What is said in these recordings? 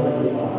โ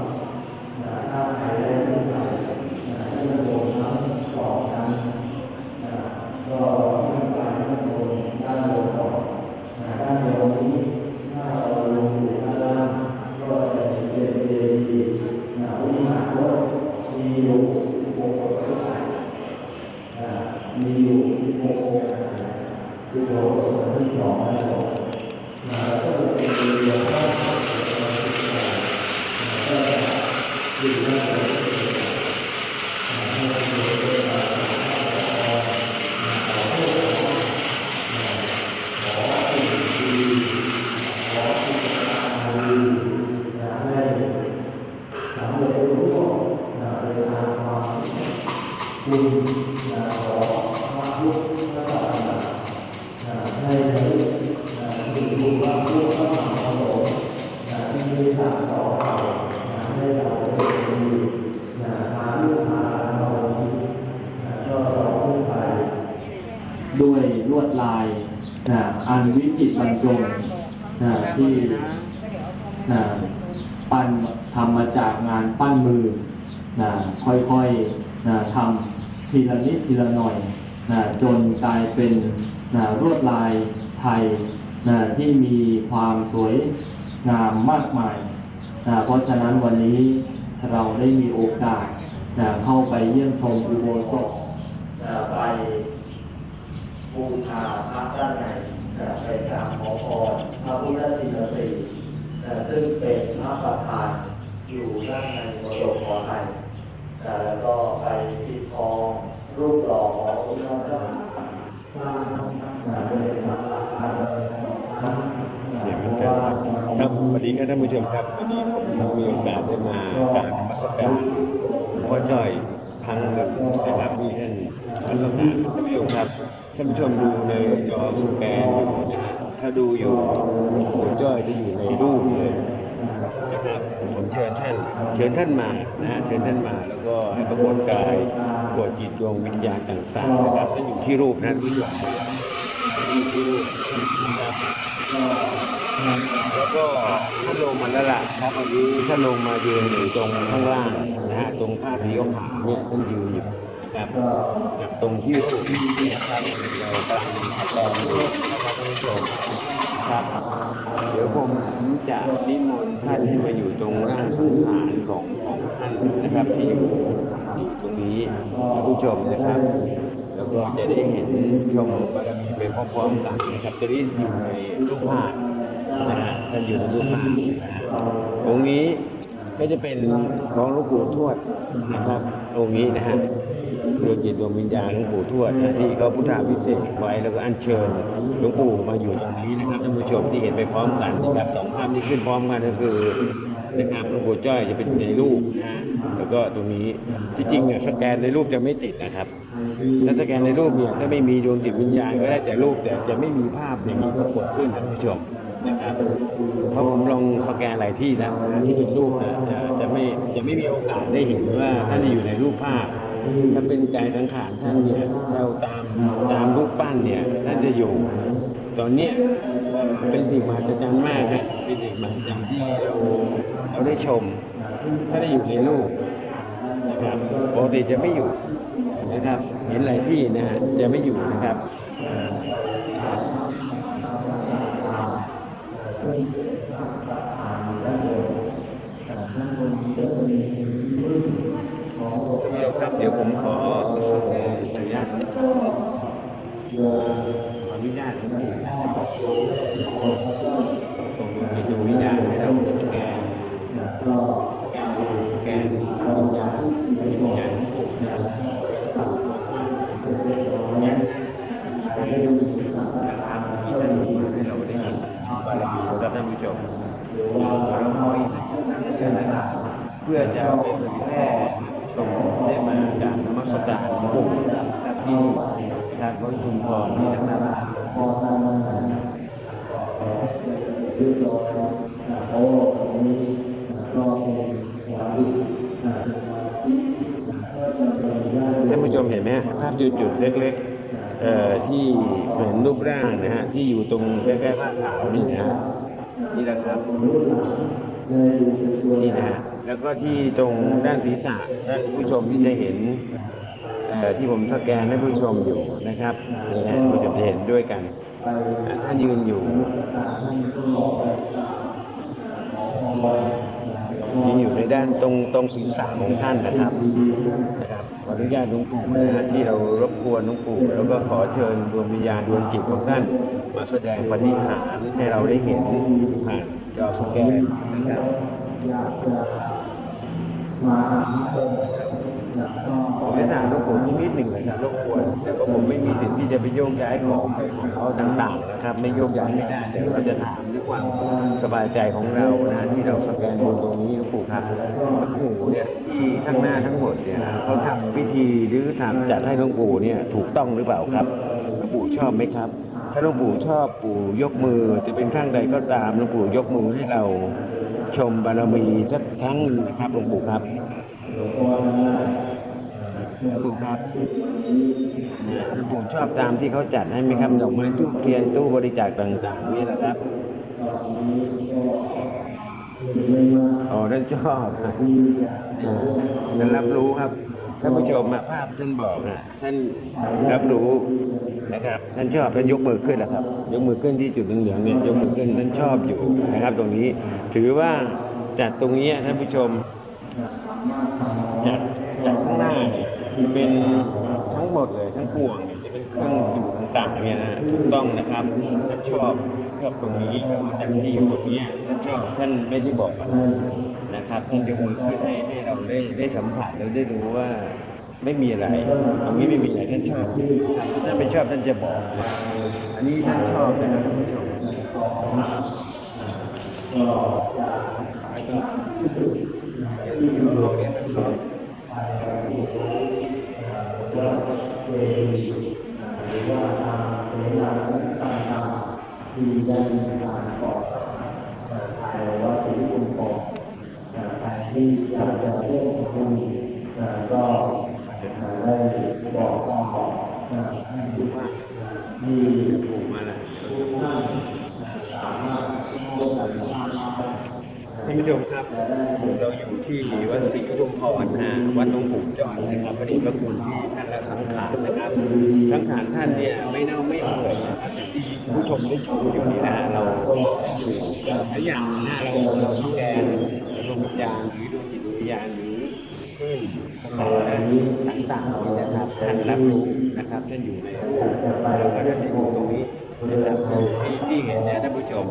นะทำทีละนิดทีละหน่อยนะจนกลายเป็นนะลวดลายไทยนะที่มีความสวยงามมากมายนะเพราะฉะนั้นวันนี้เราได้มีโอกาสนะเข้าไปเยี่ยมชมอุโบสถนะไปบูชาพระด้านในนะไปกราบขอพรพระพุทธศิลปีนะซึ่งเป็นพระประธานอยู่ด้านในมรดกของไทย แล้วก็ไปปิดทองรูปหล่อของค์พระสัมมาสัมพุทธเจ้าเป็นพระประธานครับเดี๋ยวมันจะครับสวัสดีครับท่านผู้ชมครับวันนี้ผมมีโอกาสได้มากราบมัสการหลวงพ่อจ้อยครั้งหนึ่งนะครับที่ท่านท่านสถานท่านผู้ชมครับท่านผู้ชมดูในจอสแกนถ้าดูอยู่หลวงพ่อจ้อยจะอยู่ในรูปเลย นะครับผมเชิญท่าน เชิญท่านมานะฮะเชิญท่านมา แล้วก็ให้ปรากฏกายปวดจิตดวงวิญญาณต่างๆนะครับท่านอยู่ที่รูปนะท่านผู้ชมอยู่ที่รูปนะครับแล้วก็ท่านลงมาแล้วล่ะครับวันนี้ท่านลงมายืนอยู่ตรงข้างล่างนะฮะตรงผ้าสีขาวๆเนี่ยท่านยืนอยู่นะครับกับตรงที่รูปนะครับเรากำลังแปลงรูปนะครับท่านผู้ชม ครับเดี๋ยวผมจะนิมนต์ท่านให้มาอยู่ตรงร่างสังขารของของท่านนะครับที่อยู่อยู่ตรงนี้ผู้ชมนะครับ แล้วก็จะได้เห็นชมบารมีไปพร้อมๆกันนะครับจะได้อยู่ในรูปภาพนะฮะท่านอยู่ในรูปภาพนะฮะองค์นี้ก็จะเป็นของหลวงปู่ทวดนะครับองค์นี้นะฮะ ดวงจิตดวงวิญญาณหลวงปู่ทวดนะที่เขาพุทธาพิเศษไว้แล้วก็อัญเชิญหลวงปู่มาอยู่ตรงนี้นะครับท่านผู้ชมที่เห็นไปพร้อมกันนะครับสองภาพที่ขึ้นพร้อมกันก็คือนะครับหลวงปู่จ้อยจะเป็นในรูปนะฮะแล้วก็ตรงนี้ที่จริงเนี่ยสแกนในรูปจะไม่ติดนะครับถ้าสแกนในรูปเนี่ยถ้าไม่มีดวงจิตวิญญาณก็ได้แต่รูปแต่จะไม่มีภาพอย่างนี้ปรากฏขึ้นท่านผู้ชมนะครับเพราะผมลองสแกนหลายที่นะที่เป็นรูปนะจะจะไม่จะไม่มีโอกาสได้เห็นว่าท่านอยู่ในรูปภาพ ถ้าเป็นกายสังขารท่านเนี่ยเราตามตามรูปปั้นเนี่ยท่านจะอยู่ ตอนเนี้ยเป็นสิ่งมหัศจรรย์มากนะเป็นสิ่งมหัศจรรย์ที่เราเราได้ชม ถ้าได้อยู่ในรูปนะครับปกติจะไม่อยู่นะครับ เห็นหลายที่นะฮะจะไม่อยู่นะครับอ่า เดี๋ยวครับ เดี๋ยวผมขออนุญาตขออนุญาตส่งดวงจิตดวงวิญญาณให้เราสแกนก็สแกนสแกนวิญาณวิญญาณของปู่นะครับเนี่ยให้ดูทางที่ท่านให้เราได้เห็นบารมีครับท่านผู้ชมหรือว่าเราน้อยนะครับเพื่อจะไปเผยแพร่ ชมได้มาจากนมัสการหลวงปู่ที่ทางวัดชุมพรนี่นะครับพอทำมายืดรอโอ้ตรงนี้ก็เป็นหวานดีอ่าท่านผู้ชมเห็นไหมภาพจุดๆเล็กๆที่เหมือนรูปร่างนะฮะที่อยู่ตรงใกล้ๆผ้าขาวนี่นะฮะนี่แหละครับนี่นะฮะ แล้วก็ที่ตรงด้านศีรษะท่านผู้ชมที่จะเห็นที่ผมสแกนให้ผู้ชมอยู่นะครับนี่ฮะผู้ชมจะเห็นด้วยกันท่านยืนอยู่ยืนอยู่ในด้านตรงตรงศีรษะของท่านนะครับนะครับขออนุญาตหลวงปู่นะที่เรารบกวนหลวงปู่แล้วก็ขอเชิญดวงวิญญาณดวงจิตของท่านมาแสดงปฏิหารให้เราได้เห็นผ่านจอสแกนนะครับ อยากจะมาหาคนอยากก็ผมจะถามหลวงปู่สักนิดหนึ่งนะครับรบกวนแต่ก็ผมไม่มีสิทธิ์ที่จะไปโยกย้ายของของเขาต่างๆนะครับ ไม่โยกย้ายไม่ได้แต่เราจะถามด้วยความสบายใจของเรานะที่เราสแกนดูตรงนี้หลวงปู่ครับหลวงปู่เนี่ยที่ข้างหน้าทั้งหมดเนี่ยเขาทำพิธีหรือทำจัดให้หลวงปู่เนี่ยถูกต้องหรือเปล่าครับหลวงปู่ชอบไหมครับ ถ้าหลวงปู่ชอบปู่ยกมือจะเป็นข้างใดก็ตามหลวงปู่ยกมือให้เรา ชมบารมีสักครั้งหนึ่งนะครับหลวงปู่ครับถูกครับคุณปู่ชอบตามที่เขาจัดให้ไหมครับดอกไม้ทูบเทียนตู้บริจาคต่างๆนี่แหละครับอ๋อท่านชอบครับท่านรับรู้ครับ ท่านผู้ชมอะภาพท่านบอกนะท่านรับรู้นะครับ ท่านชอบท่านยกมือขึ้นนะครับ ยกมือขึ้นที่จุดเหลืองๆเนี่ยยกมือขึ้นท่านชอบอยู่นะครับ ตรงนี้ถือว่าจัดตรงนี้ท่านผู้ชมจากจากข้างหน้าเนี่ยเป็นทั้งหมดเลยทั้งปวงเนี่ยจะเป็นเครื่องอยู่ต่างๆเนี่ยนะถูกต้องนะครับท่านชอบชอบตรงนี้จากที่อยู่ตรงเนี้ยท่านชอบท่านไม่ได้บอกอะไร นะครับท่จะมือขึ้นให้ให้เราได้ได้สัมผัสเราได้รู้ว่าไม่มีอะไรตรงนี้ไม่มีอะไรท่านชอบถ้าไม่ชอบท่านจะบอก อันนี้ท่านชอบนะครับท่านผู้ชมที่ได้มีการก่อถ่ายวัดศรีกุมปองใครที่อยาก จะเที่ยวสุพรรณก็ได้บอกต่อให้ดูว่ามีถูกมาแล้วทุกท่านสามารถร่วมกันสร้างท่านผู้ชมครับ เราอยู่ที่วัดศรีอุทุมพรนะวัดหลวงปู่จอดนะครับพระเดชพระคุณที่ท่านละสังขารนะครับ สังขารท่านเนี่ยไม่เน่าไม่เปื่อยนะครับที่ผู้ชมได้ชมอยู่นี่นะเราหลายอย่างนะเราเราสแกนดวงวิญญาณหรือดวงจิต ญญาณหรือคลื่นกระแสต่างๆนี่นะครับท่านรับรู้นะครับท่านอยู่ในเราก็จะอยู่ตรงนี้นะครับที่ที่เห็นเนี่ยท่านผู้ชม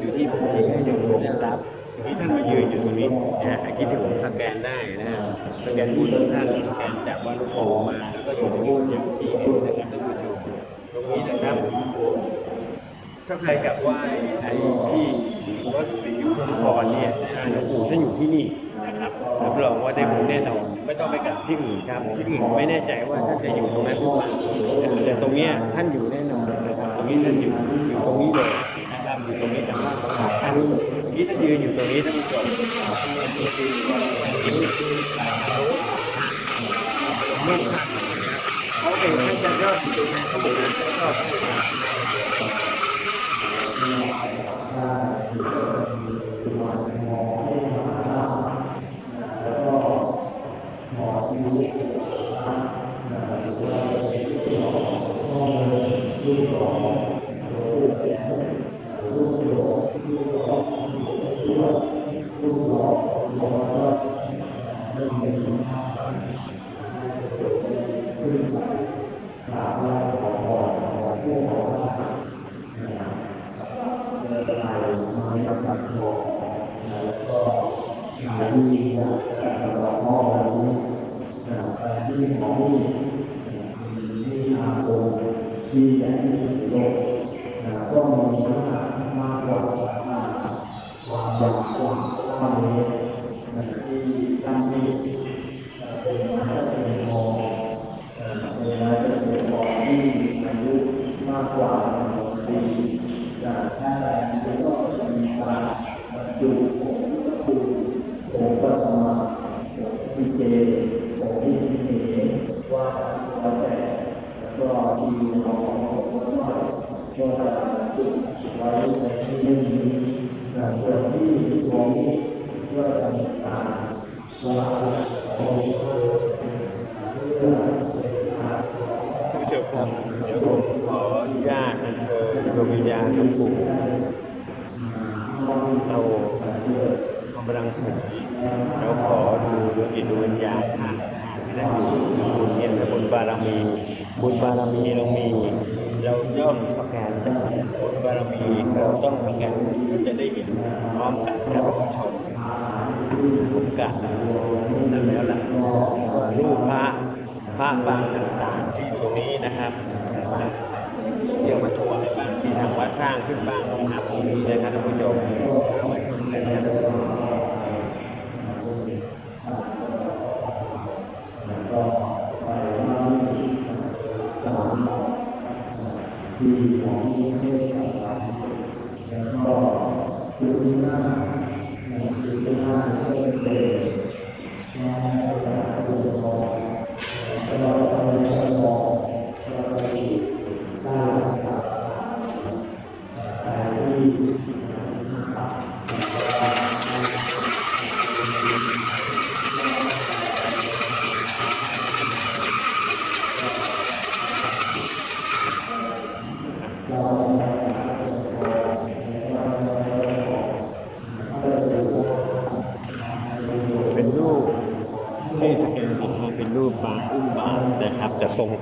อยู่ที่ผมชี้ให้ดูนะครับที่ท่านมายืนอยู่ตรงนี้นะฮะคิดที่ผมสแกนได้นะฮะสแกนบุญของท่านสแกนจากวัดหลวงปู่มาแล้วก็อยู่ในรูปอย่างที่เห็นนะครับท่านผู้ชมตรงนี้นะครับถ้าใครกลับไหว้ไอ้ที่วัดศรีอุทุมพรเนี่ยนะหลวงปู่ท่านอยู่ที่นี่ นะครับรับรองว่าได้บุญแน่นอนไม่ต้องไปกลับที่อื่นครับที่อื่นไม่แน่ใจว่าท่านจะอยู่ตรงนั้นหรือเปล่าแต่ตรงเนี้ยท่านอยู่แน่นอนนะครับตรงนี้ท่านอยู่อยู่ตรงนี้เลยนะครับอยู่ตรงนี้แต่ว่าของท่านเมื่อกี้ท่านยืนอยู่ตรงนี้ท่านผู้ชมลูกท่านนะครับเขาเป็นท่านจะยอดอยู่ในเขาบอกว่าท่านชอบ มาปฏิบัติธรรมแล้วก็เราพ่อที่แต่ที่ของที่ที่อาคม ที่ของของว่าก็จะจุดไว้ในที่นี้ส่วนที่ของก็จะมีการวางของเพื่อเป็นการท่านผู้ชมครับเดี๋ยวผมขออนุญาตเชิญดวงวิญญาณหลวงปู่เอากำลังสีเราขอดูดวงจิตดวงวิญญาณท่าน และบุญเย็นและบุญบารมี บุญบารมีเรามี เราย่อมสแกนจากบุญบารมีเราต้องสแกนจะได้เห็นพร้อมกันครับผู้ชมผมกะนั่นแล้วล่ะรูปพระพระบางต่างๆที่ตรงนี้นะครับเดี๋ยวมาถวายบ้างที่ทางวัดสร้างขึ้นบ้างนะครับตรงนี้นะครับท่านผู้ชมเอาไว้ชมกันนะครับ ที่ของที่เทศต่างๆแล้วก็คือหน้าคือหน้าที่เป็นเด็ก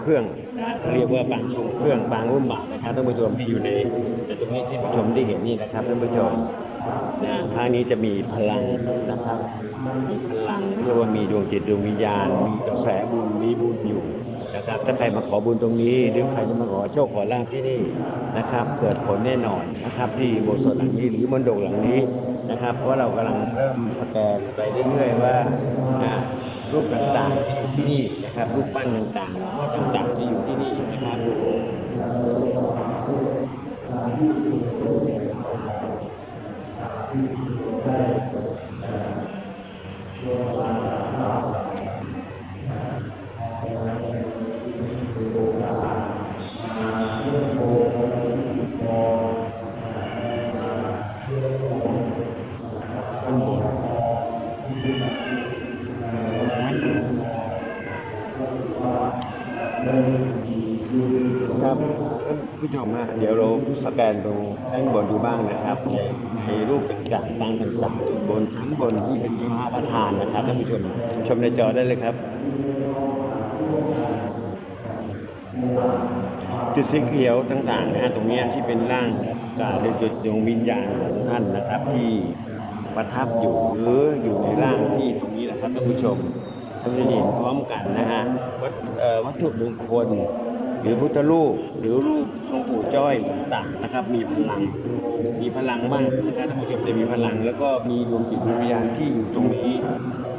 เครื่อง เรียกว่าปางทรงเครื่องปางอุ้มบาตรนะครับท่านผู้ชมที่อยู่ในตรงนี้ที่ผู้ชมได้เห็นนี่นะครับท่านผู้ชมนะภาคนี้จะมีพลังนะครับมีพลังเรียกว่ามีดวงจิตดวงวิญญาณ มีกระแสบุญมีบุญอยู่นะครับถ้าใครมาขอบุญตรงนี้ หรือใครจะมาขอโชคขอลาภที่นี่นะครับ เกิดผลแน่นอนนะครับ ที่โบสถ์หลังนี้หรือมณฑปหลังนี้ นะครับเพราะเรากำลังเริ่มสแกนไปเรื่อยๆว่ารูปต่างๆที่อยู่ที่นี่นะครับ รูปปั้นต่างๆต่างๆที่อยู่ที่นี่นะครับ ผู้ชมฮะเดี๋ยวเราสแกนตรงด้านบนดูบ้างนะครับในในรูปต่างๆตั้งต่างๆบนชั้นบนที่เป็นพระประธานนะครับท่านผู้ชมชมในจอได้เลยครับจุดสีเขียวต่างๆนะฮะตรงนี้ที่เป็นร่างกายหรือจุดดวงวิญญาณของท่านนะครับ ที่ประทับอยู่หรืออยู่ในร่างที่ตรงนี้นะครับท่านผู้ชมท่านจะเห็นพร้อมกันนะฮะวัตถุมงคล หรือพุทธรูปหรือรูปหลวงปู่จ้อยต่างนะครับ มีพลัง มีพลังมากนะครับท่านผู้ชมจะมีพลัง แล้วก็มีดวงจิตวิญญาณที่อยู่ตรงนี้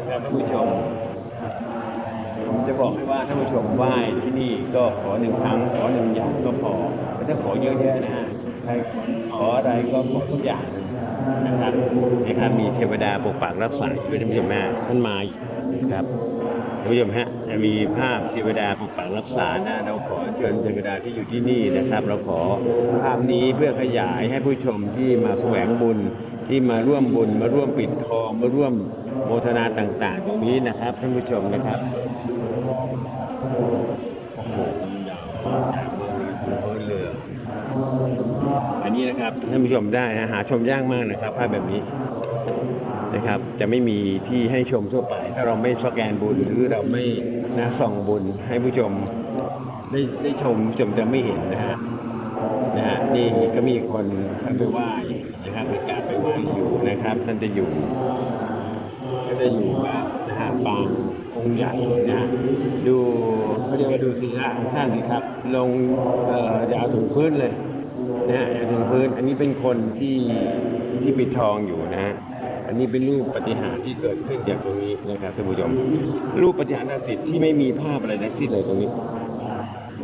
นะครับท่านผู้ชมผมจะบอกให้ว่าท่านผู้ชมไหว้ที่นี่ก็ขอหนึ่งครั้งขอหนึ่งอย่างก็พอไม่ต้องขอเยอะๆนะฮะใครขออะไรก็ขอทุกอย่างนะครับนะครับมีเทวดาปกปักรักษาด้วยท่านผู้ชมแม่ท่านมาครับ ท่านผู้ชมฮะจะมีภาพเทวดาปกปักรักษานะเราขอเชิญเทวดาที่อยู่ที่นี่นะครับ เราขอภาพนี้เพื่อขยายให้ผู้ชมที่มาแสวงบุญที่มาร่วมบุญมาร่วมปิดทองมาร่วมโมทนาต่างๆ ตรงนี้นะครับท่านผู้ชมนะครับโอ้โหยาวจากเมืองเมืองเรืออันนี้นะครับท่านผู้ชมได้นะหาชมยากมากนะครับภาพแบบนี้ นะครับ จะไม่มีที่ให้ชมทั่วไป ถ้าเราไม่สแกนบุญหรือเราไม่นะส่องบุญให้ผู้ชมได้ได้ชมชมจะไม่เห็นนะฮะนะฮะนี่ก็มีคนท่านไปไหว้นะครับไปกราบไปไหว้อยู่นะครับท่านจะอยู่ก็จะอยู่แบบนะฮะปางองค์ใหญ่นะดูเขาเรียกว่าดูศีรษะของท่านสิครับ ลงเอ่อจะเอาถึงพื้นเลยนะฮะถึงพื้นอันนี้เป็นคนที่ที่ปิดทองอยู่นะฮะ อันนี้เป็นรูปปฏิหารที่เกิดขึ้นจากตรงนี้นะครับท่านผู้ชมรูปปฏิหารย์ศักดิ์สิทธิ์ที่ไม่มีภาพอะไรทั้งสิ้นเลยตรงนี้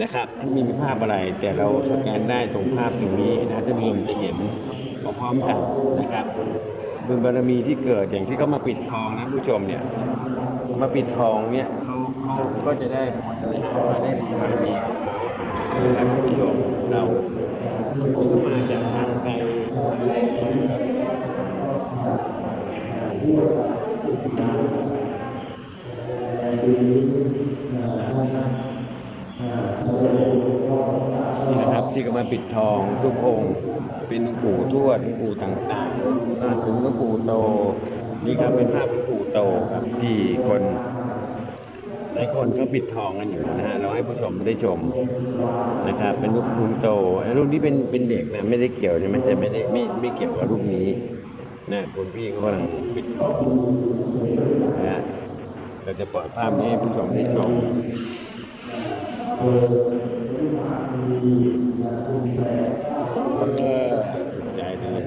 นะครับที่ไมมีภาพอะไรแต่เราสแกนได้ตรงภาพตรงนี้นะท่านผู้ชมจะเห็นพร้อมกันนะครับบุญบารมีที่เกิดอย่างที่เขามาปิดทองนะผู้ชมเนี่ยมาปิดทองเนี่ยเขาเขาก็จะได้ผลอะไรมาได้บุญบารมีนะครับท่านผู้ชมเรามาจากทางไกล นี่นะครับที่ก็มาปิดทองทุกองค์เป็นปู่ทวดปู่ต่างๆมาถึงหลวงปู่โตนี่ครับเป็นภาพหลวงปู่โตครับที่คนหลายคนก็ปิดทองกันอยู่นะฮะเราให้ผู้ชมได้ชมนะครับเป็นรูปปู่โตไอ้รูปนี้เป็นเป็นเด็กนะไม่ได้เกี่ยวใช่ไหมจะไม่ได้ไม่ไม่เกี่ยวกับรูปนี้ นะคุณพี่เขากำลังปิดทองนะฮะเราจะปล่อยภาพนี้ให้ผู้ชมได้ชมเออถูกใจเลย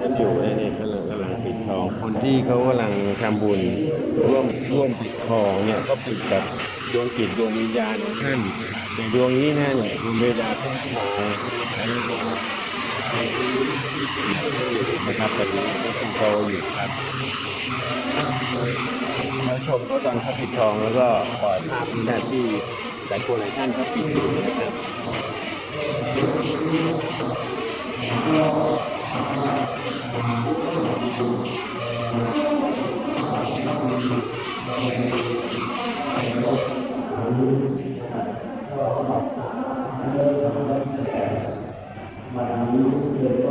ท่านอยู่ในนี่กำลังกำลังปิดทอง คนที่เขากำลังทำบุญร่วมร่วมปิดทองเนี่ยก็ปิดกับดวงจิตดวงวิญญาณของท่านในดวงนี้นะเนี่ยดวงเวลาท่านทองอั นะครับตอนนี้ก็เป็นโตอยู่ครับมาชมก็ตอนเขาปิดทองแล้วก็ปล่อยภาพนี้นะที่หลายคนหลายท่านเขาปิดอยู่นะครับ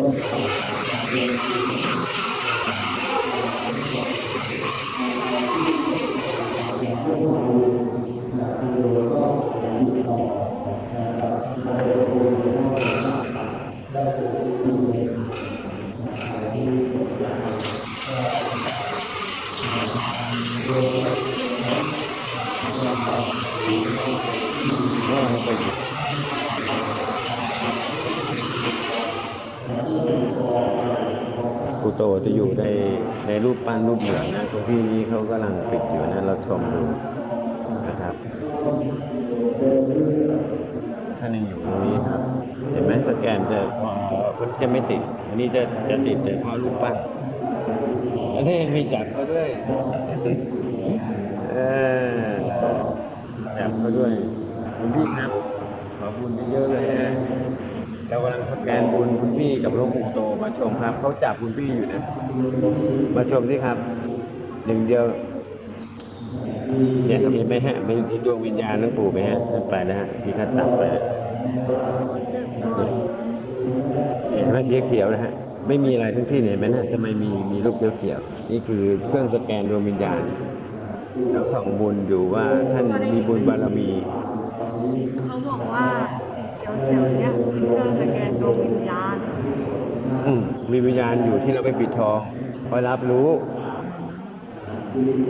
ก็ ปูโตจะอยู่ในในรูปปั้นรูปเหมือนนะคุณพี่นี้เขากำลังปิดอยู่นะเราชมดูนะครับท่านยังอยู่ตรงนี้ครับ เห็นไหมสแกนจะพอมันจะไม่ติด อันนี้จะจะติดแต่พอรูปปั้นอันนี้มีจับเขาด้วยเออจับเขาด้วยคุณพี่ครับขอบุญเยอะๆเลยนะ เรากำลังสแกนบุญคุณพี่กับหลวงปู่โตมาชมครับเขาจับคุณพี่อยู่นะมาชมสิครับหนึ่งเดียวเนี่ยเห็นไหมฮะมีดวงวิญญาณหลวงปู่ไหมฮะขึ้นไปนะฮะที่เขาตัดไปนะเห็นไหมสีเขียวๆนะฮะไม่มีอะไรทั้งสิ้นเห็นไหมนะทำไมมีมีรูปเขียวๆนี่คือเครื่องสแกนดวงวิญญาณเราส่องบุญอยู่ว่าท่านมีบุญบารมี เขาบอกว่า เขียวเนี่ยเครื่อสแกนดวงวิญญาณอืมมีวิญญาณอยู่ที่เราไปปิดทองคอยรับรู้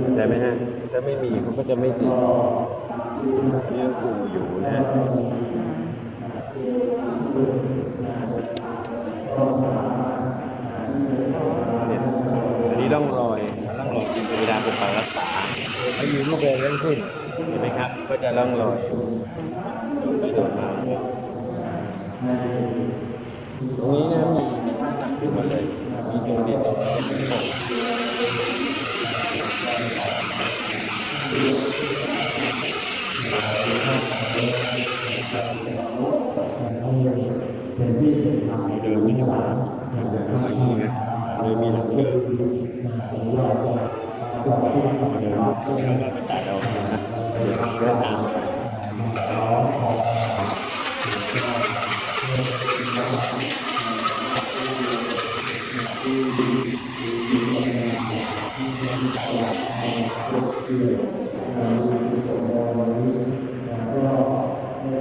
เข้าใจไหมฮะถ้าไม่มีเขาก็จะไม่ติดนี่หลวงปู่อยู่นะฮะอันนี้ร่องรอยร่องรอยจิตเวลาปกปักรักษาไม่มีรูปเลยทั้งสิ้นเห็นไหมครับ ก็จะร่องรอยไปโดนมา ตรงนี้นะมีมีผ้าหนักขึ้นมาเลยมีดวงเด่นเป็นหกเป็นที่เป็นทางเดินไม่ได้เดินเข้ามาอย่างนี้นะเลยมีหลังเดินเดินแล้วก็ไปตัดเอานะเดินเดินตาม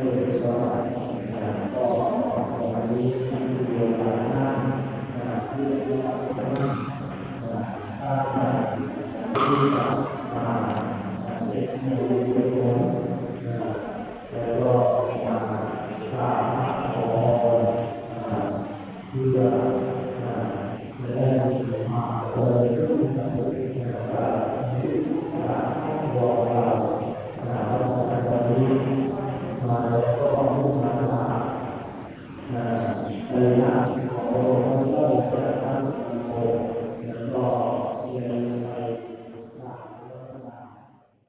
Amen.